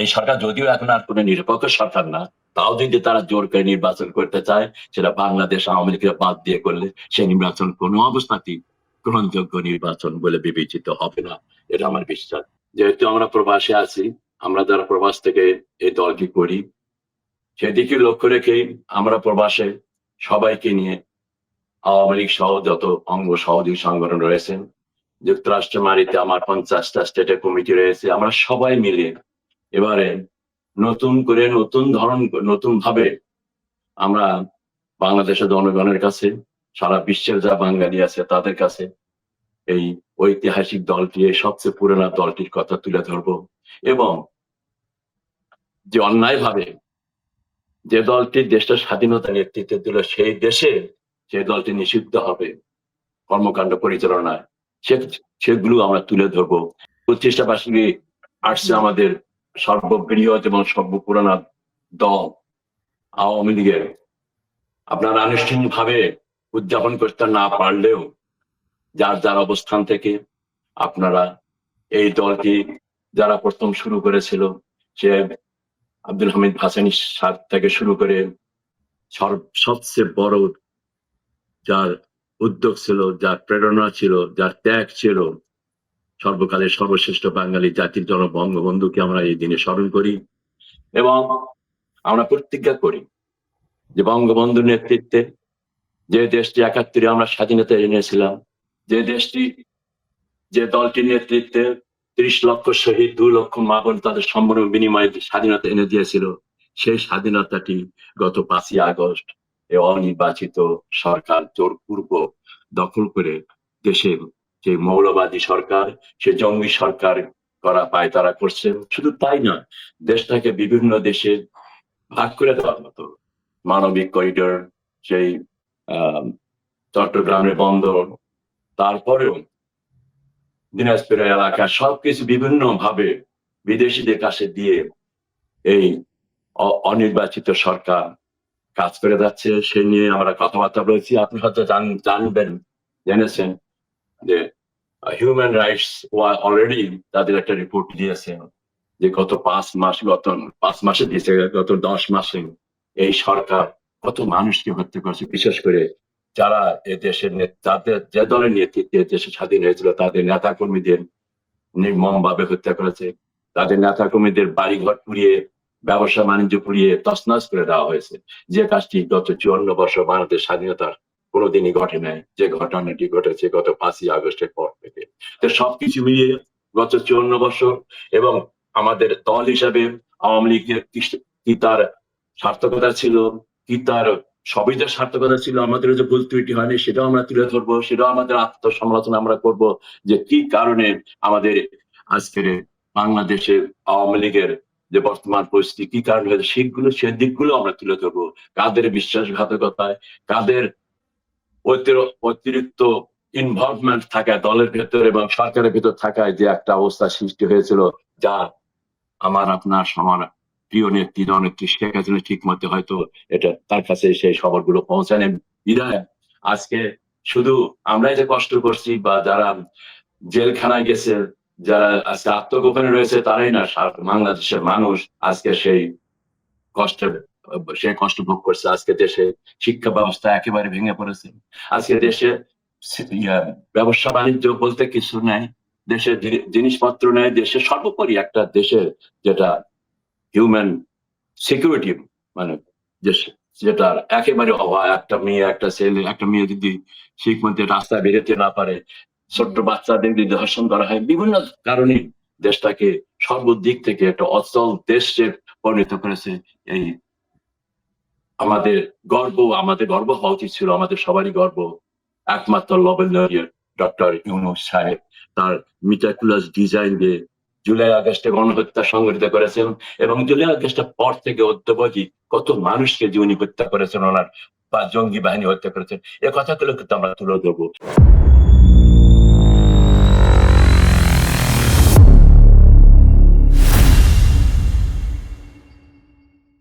এই সরকার যদিও এখন আর কোনো নিরপেক্ষ সরকার না, তাও যদি তারা জোর করে নির্বাচন করতে চায়, সেটা বাংলাদেশ আওয়ামী লীগের বাদ দিয়ে করলে সেই নির্বাচন কোনো অবস্থাতেই গ্রহণযোগ্য নির্বাচন বলে বিবেচিত হবে না। এটা আমার বিশ্বাস। যেহেতু আমরা প্রবাসে আছি, আমরা যারা প্রবাস থেকে এই দলটি করি সেদিকে লক্ষ্য রেখে আমরা প্রবাসে সবাইকে নিয়ে আওয়ামী লীগ সহ যত অঙ্গ সহযোগী সংগঠন রয়েছেন যুক্তরাষ্ট্র মারিতে আমার পঞ্চাশটা স্টেটের কমিটি রয়েছে, আমরা সবাই মিলে এবারে নতুন করে নতুন ধরন, নতুন ভাবে আমরা বাংলাদেশের জনগণের কাছে, সারা বিশ্বের যা বাঙালি আছে তাদের কাছে এই ঐতিহাসিক দলটি, এই সবচেয়ে পুরোনো দলটির কথা তুলে ধরবো। এবং যে অন্যায় ভাবে যে দলটি দেশটা স্বাধীনতা নেতৃত্ব দিল, সেই দেশে সেই দলটি নিষিদ্ধ হবে কর্মকাণ্ড পরিচালনায়। সে, সেগুলো আমরা তুলে ধরবো। প্রতিষ্ঠা বার্ষিকী আসছে আমাদের সর্ববৃহৎ এবং সর্বপুরানা দল আওয়ামী লীগের। আপনারা আনুষ্ঠানিক ভাবে উদযাপন করতে না পারলেও যার যার অবস্থান থেকে আপনারা এই দলটি যারা প্রথম শুরু করেছিল, সে আব্দুল হামিদ ভাসানি সার থেকে শুরু করে সবচেয়ে বড় যার উদ্যোগ ছিল, যার প্রেরণা ছিল, যার ত্যাগ ছিল সর্বকালের সর্বশ্রেষ্ঠ বাঙালি জাতির জন বঙ্গবন্ধুকে আমরা এই দিনে স্মরণ করি এবং আমরা প্রতিজ্ঞা করি যে বঙ্গবন্ধুর নেতৃত্বে যে দেশটি একাত্তরে আমরা স্বাধীনতা এনেছিলাম, যে দেশটি, যে দলটির নেতৃত্বে ত্রিশ লক্ষ শহীদ দু লক্ষ মা বোন তাদের সম্পূর্ণ বিনিময়ে স্বাধীনতা এনে দিয়েছিল, সেই স্বাধীনতাটি গত পাঁচই আগস্ট এই অনির্বাচিত সরকার জোরপূর্ব দখল করে দেশের যে মৌলবাদী সরকার, সে জঙ্গি সরকার করা পায়, তারা করছে শুধু তাই নয়, দেশটাকে বিভিন্ন দেশে ভাগ করে দেওয়ার মতো মানবিক করিডোর সেই চট্টগ্রামের বন্দর, তারপরেও দিনাজপুর এলাকা সবকিছু বিভিন্ন ভাবে বিদেশিদের কাছে দিয়ে এই অনির্বাচিত সরকার কাজ করে যাচ্ছে। সে নিয়ে আমরা কথাবার্তা বলেছি। আপনি হয়তো জান- জানবেন, জেনেছেন। যে হিউম্যান রাইটস অলরেডি তাদের একটা রিপোর্ট দিয়েছে যে গত পাঁচ মাস, গত পাঁচ মাসে দিয়েছে, গত দশ মাসে এই সরকার কত মানুষকে হত্যা করেছে। বিশেষ করে যারা এ দেশের যাদের যে দলের নেতৃত্বে দেশে স্বাধীন হয়েছিল, তাদের নেতা কর্মীদের নির্মম ভাবে হত্যা করেছে। তাদের নেতা কর্মীদের বাড়িঘর পুড়িয়ে ব্যবসা বাণিজ্য পুড়িয়ে তছনছ করে দেওয়া হয়েছে। যে কাজটি গত চুয়ান্ন বছর বাংলাদেশ স্বাধীনতার কোনোদিনই ঘটে নাই। যে ঘটনাটি ঘটেছে গত পাঁচই আগস্টের পর থেকে। তো সবকিছু মিলিয়ে গত চুয়ান্ন বছর এবং আমাদের দল হিসাবে আওয়ামী লীগের কি- তার সার্থকতা ছিল, কি তার সবই সার্থকতা ছিল আমাদের যে ভুল ত্রুটি হয়নি সেটাও আমরা তুলে ধরবো, সেটাও আমাদের আত্মসমালোচনা আমরা করব যে কি কারণে আমাদের আজকের বাংলাদেশের আওয়ামী লীগের যে বর্তমান পরিস্থিতি, কি কারণে হয়েছে, সেগুলো, সে দিকগুলো আমরা তুলে ধরবো। কাদের বিশ্বাসঘাতকতায়, কাদের অতিরিক্ত ইনভলভমেন্ট থাকায়, দলের ভেতর এবং সরকারের ভেতর থাকায় যে একটা অবস্থা সৃষ্টি হয়েছিল, যা আমার, আপনার সমান প্রিয় নেত্রী জননেত্রী শেখ হাসিনা ঠিক মতো হয়তো এটা তার কাছে সেই খবরগুলো পৌঁছানে বিদায় আজকে শুধু আমরাই যে কষ্ট করছি বা যারা জেলখানায় গেছে, যারা আজকে আত্মগোপনে রয়েছে, তারাই না বাংলাদেশের মানুষ আজকে সেই কষ্টে সে কষ্ট ভোগ করছে। আজকে দেশে শিক্ষা ব্যবস্থা একেবারে ভেঙে পড়েছে। আজকে দেশে ব্যবসা বাণিজ্য বলতে কিছু নাই। দেশের জিনিসপত্র নেই। দেশের সর্বোপরি একটা দেশের যেটা হিউম্যান সিকিউরিটি মানে যে- যেটা একেবারে অভাব। একটা মেয়ে একটা ছেলে একটা মেয়ে যদি ঠিক মধ্যে রাস্তায় বেরোতে না পারে ছোট্ট বাচ্চাদের যদি ধর্ষণ করা হয়। বিভিন্ন কারণে দেশটাকে সর্বদিক থেকে একটা অচল দেশে পরিণত করেছে এই আমাদের গর্ব আমাদের গর্ব হওয়া উচিত ছিল, আমাদের সবারই গর্ব। একমাত্র নোবেল লরিয়ার ডক্টর ইউনুস সাহেব তার মিটাকুলাস ডিজাইন দিয়ে জুলাই আগস্টে গণহত্যা সংগঠিত করেছেন এবং জুলাই আগস্টের পর থেকে অদ্যবধি কত মানুষকে জীবনী হত্যা করেছেন, ওনার বা জঙ্গি বাহিনী হত্যা করেছেন, এ কথাগুলো কিন্তু আমরা তুলে দেবো